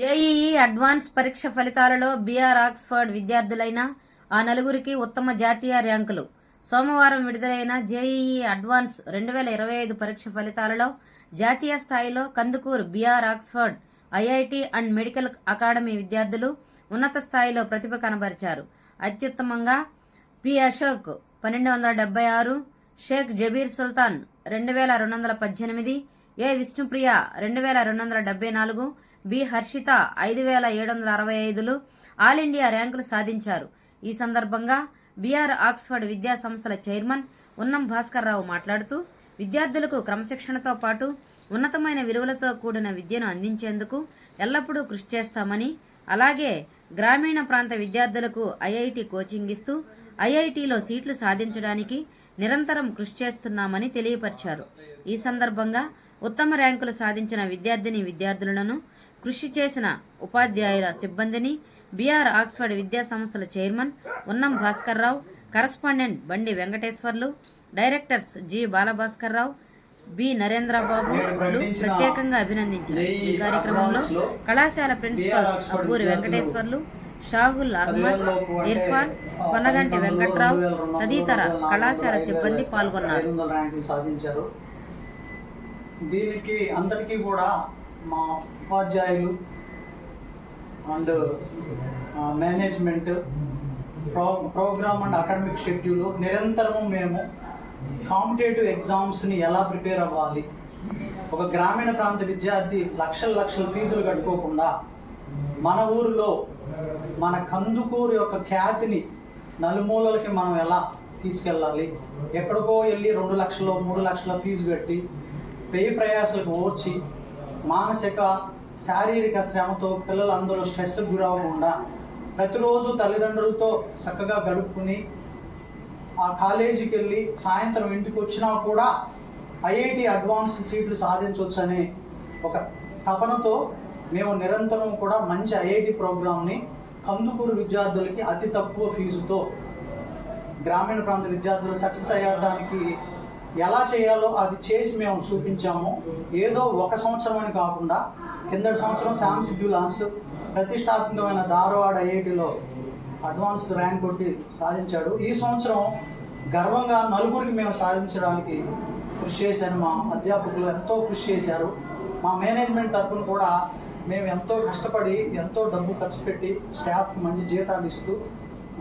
JEE advance పరీక్ష ఫలితాలలో BR Oxford విద్యార్థులైన ఆ నలుగురికి ఉత్తమ జాతీయ ర్యాంకులు. సోమవారం విడుదలైన జేఈఈ అడ్వాన్స్ రెండు వేల ఇరవై ఐదు పరీక్ష ఫలితాలలో జాతీయ స్థాయిలో Kandukur BR Oxford IIT and medical academy విద్యార్థులు ఉన్నత స్థాయిలో ప్రతిభ కనబరిచారు. అత్యుత్తమంగా పి అశోక్ పన్నెండు వందల డెబ్బై ఆరు షేక్ జబీర్ సుల్తాన్ రెండు వేల రెండు వందల పద్దెనిమిది ఏ విష్ణుప్రియ రెండు వేల రెండు వందల డెబ్బై నాలుగు బి. హర్షిత ఐదు వేల ఏడు వందల అరవై ఐదులు ఆల్ ఇండియా ర్యాంకులు సాధించారు. ఈ సందర్భంగా బీఆర్ ఆక్స్ఫర్డ్ విద్యా సంస్థల చైర్మన్ ఉన్నం భాస్కర్ రావు మాట్లాడుతూ విద్యార్థులకు క్రమశిక్షణతో పాటు ఉన్నతమైన విలువలతో కూడిన విద్యను అందించేందుకు ఎల్లప్పుడూ కృషి చేస్తామని అలాగే గ్రామీణ ప్రాంత విద్యార్థులకు ఐఐటి కోచింగ్ ఇస్తూ ఐఐటిలో సీట్లు సాధించడానికి నిరంతరం కృషి చేస్తున్నామని తెలియపరిచారు. ఈ సందర్భంగా ఉత్తమ ర్యాంకులు సాధించిన విద్యార్థిని విద్యార్థులను కృషి చేసిన ఉపాధ్యాయుల సిబ్బందిని బీఆర్ ఆక్స్ఫర్డ్ విద్యా సంస్థల చైర్మన్ ఉన్నం Bhaskar Rao correspondent Bandi Venkateswarlu directors G Balabhaskar Rao B Narendrababu ప్రత్యేకంగా అభినందించారు. ఈ కార్యక్రమంలో కళాశాల ప్రిన్సిపాల్స్ అబ్బూరి వెంకటేశ్వర్లు షాహుల్ అహ్మద్ ఇర్ఫాన్ కొనగంటి వెంకట్రావు తదితర కళాశాల సిబ్బంది పాల్గొన్నారు. దీనికి అందరికీ కూడా మా ఉపాధ్యాయులు and management pro program and academic schedule నిరంతరము మేము కాంపిటేటివ్ ఎగ్జామ్స్ని ఎలా ప్రిపేర్ అవ్వాలి? ఒక గ్రామీణ ప్రాంత విద్యార్థి లక్షల లక్షల ఫీజులు కట్టుకోకుండా మన ఊరిలో మన కందుకూరు యొక్క ఖ్యాతిని నలుమూలలకి మనం ఎలా తీసుకెళ్ళాలి? ఎక్కడికో వెళ్ళి రెండు లక్షలు మూడు లక్షల ఫీజు కట్టి పెయి ప్రయాసాలకు ఓర్చి మానసిక శారీరక శ్రమతో పిల్లలందరూ స్ట్రెస్ గురవ్వకుండా ప్రతిరోజు తల్లిదండ్రులతో చక్కగా గడుపుకుని ఆ కాలేజీకి వెళ్ళి సాయంత్రం ఇంటికి వచ్చినా కూడా ఐఐటి అడ్వాన్స్ సీట్లు సాధించవచ్చనే ఒక తపనతో మేము నిరంతరం కూడా మంచి ఐఐటి ప్రోగ్రామ్ని కందుకూరు విద్యార్థులకి అతి తక్కువ ఫీజుతో గ్రామీణ ప్రాంత విద్యార్థులు సక్సెస్ అయ్యడానికి ఎలా చేయాలో అది చేసి మేము చూపించాము. ఏదో ఒక సంవత్సరం అని కాకుండా కిందటి సంవత్సరం శామ్ సిడ్యులాస్ ప్రతిష్టాత్మకమైన ధారవాడ ఐఐటిలో అడ్వాన్స్ ర్యాంక్ కొట్టి సాధించాడు. ఈ సంవత్సరం గర్వంగా నలుగురికి మేము సాధించడానికి కృషి చేశాను. మా అధ్యాపకులు ఎంతో కృషి చేశారు. మా మేనేజ్మెంట్ తరఫున కూడా మేము ఎంతో కష్టపడి ఎంతో డబ్బు ఖర్చు పెట్టి స్టాఫ్ మంచి జీతాలు ఇస్తూ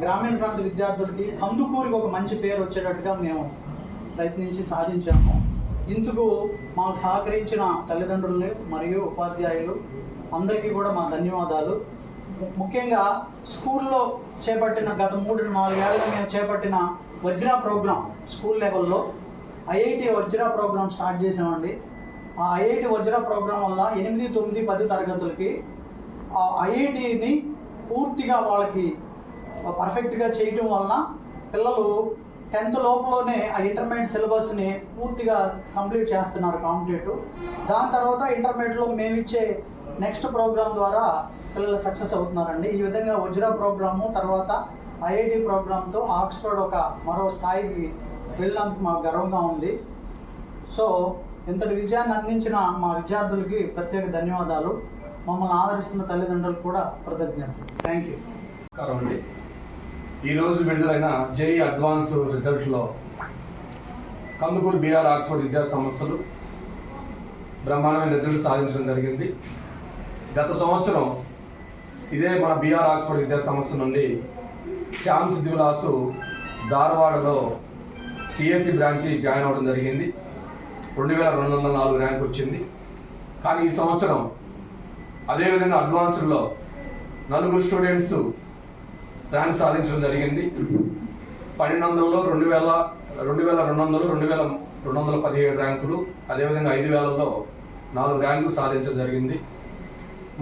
గ్రామీణ ప్రాంత విద్యార్థులకి కందుకూరికి ఒక మంచి పేరు వచ్చేటట్టుగా మేము ప్రయత్నించి సాధించాము. ఇందుకు మాకు సహకరించిన తల్లిదండ్రులు మరియు ఉపాధ్యాయులు అందరికీ కూడా మా ధన్యవాదాలు. ముఖ్యంగా స్కూల్లో చేపట్టిన గత మూడు నాలుగేళ్ళ మేము చేపట్టిన వజ్రా ప్రోగ్రాం స్కూల్ లెవెల్లో ఐఐటి వజ్రా ప్రోగ్రాం స్టార్ట్ చేసామండి ఆ ఐఐటి వజ్రా ప్రోగ్రాం వల్ల ఎనిమిది తొమ్మిది పది తరగతులకి ఆ ఐఐటిని పూర్తిగా వాళ్ళకి పర్ఫెక్ట్గా చేయటం వలన పిల్లలు టెన్త్ లోపలనే ఆ ఇంటర్మీడియట్ సిలబస్ని పూర్తిగా కంప్లీట్ చేస్తున్నారు కాంపిటేటివ్ దాని తర్వాత ఇంటర్మీడియట్లో మేము ఇచ్చే నెక్స్ట్ ప్రోగ్రామ్ ద్వారా పిల్లలు సక్సెస్ అవుతున్నారండి. ఈ విధంగా వజ్రా ప్రోగ్రాము తర్వాత ఐఐటి ప్రోగ్రామ్తో ఆక్స్ఫర్డ్ ఒక మరో స్థాయికి వెళ్ళినందుకు మాకు గర్వంగా ఉంది. సో ఇంతటి విజయాన్ని అందించిన మా విద్యార్థులకి ప్రత్యేక ధన్యవాదాలు. మమ్మల్ని ఆదరిస్తున్న తల్లిదండ్రులు కూడా కృతజ్ఞతలు. థ్యాంక్ యూ నమస్కారం అండి. ఈరోజు విడుదలైన జేఈ అడ్వాన్స్ రిజల్ట్లో కందుకూరు బీఆర్ ఆక్స్ఫర్డ్ విద్యా సంస్థలు బ్రహ్మాండమైన రిజల్ట్ సాధించడం జరిగింది. గత సంవత్సరం ఇదే మన బీఆర్ ఆక్స్ఫర్డ్ విద్యా సంస్థ నుండి శ్యామ్ సిద్ధివిలాసు ధార్వాడలో సిఎస్సి బ్రాంచి జాయిన్ అవ్వడం జరిగింది. రెండు వేల రెండు వందల నాలుగు ర్యాంక్ వచ్చింది. కానీ ఈ సంవత్సరం అదేవిధంగా అడ్వాన్స్డ్లో నలుగురు స్టూడెంట్స్ ర్యాంక్ సాధించడం జరిగింది. పన్నెండు వందలలో రెండు వేల రెండు వేల రెండు వందలు రెండు వేల రెండు వందల పదిహేడు ర్యాంకులు అదేవిధంగా ఐదు వేలలో నాలుగు ర్యాంకులు సాధించడం జరిగింది.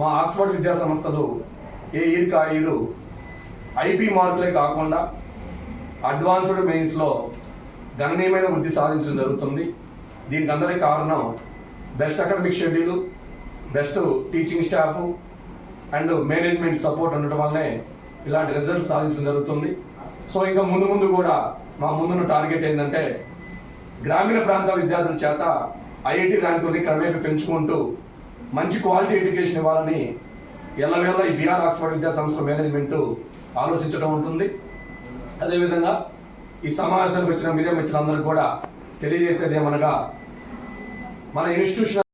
మా ఆక్స్ఫర్డ్ విద్యా సంస్థలు ఏ ఇయర్కి ఆ ఇయర్ ఐపీ మార్కులే కాకుండా అడ్వాన్స్డ్ మెయిన్స్లో గణనీయమైన వృద్ధి సాధించడం జరుగుతుంది. దీనికి అందరికీ కారణం best academic schedule best teaching staff and management support ఉండటం వల్లనే ఇలాంటి రిజల్ట్ సాధించడం జరుగుతుంది. సో ఇంకా ముందు ముందు కూడా మా ముందున్న టార్గెట్ ఏంటంటే గ్రామీణ ప్రాంత విద్యార్థుల చేత ఐఐటి ర్యాంకుని క్రమేపీ పెంచుకుంటూ మంచి క్వాలిటీ ఎడ్యుకేషన్ ఇవ్వాలని ఎల్లవేళ ఈ బీఆర్ ఆక్స్ఫర్డ్ విద్యా సంస్థ మేనేజ్మెంట్ ఆలోచించడం ఉంటుంది. అదేవిధంగా ఈ సమావేశానికి వచ్చిన మీడియా మిత్రులందరూ కూడా తెలియజేసేది ఏమనగా మన ఇన్స్టిట్యూషన్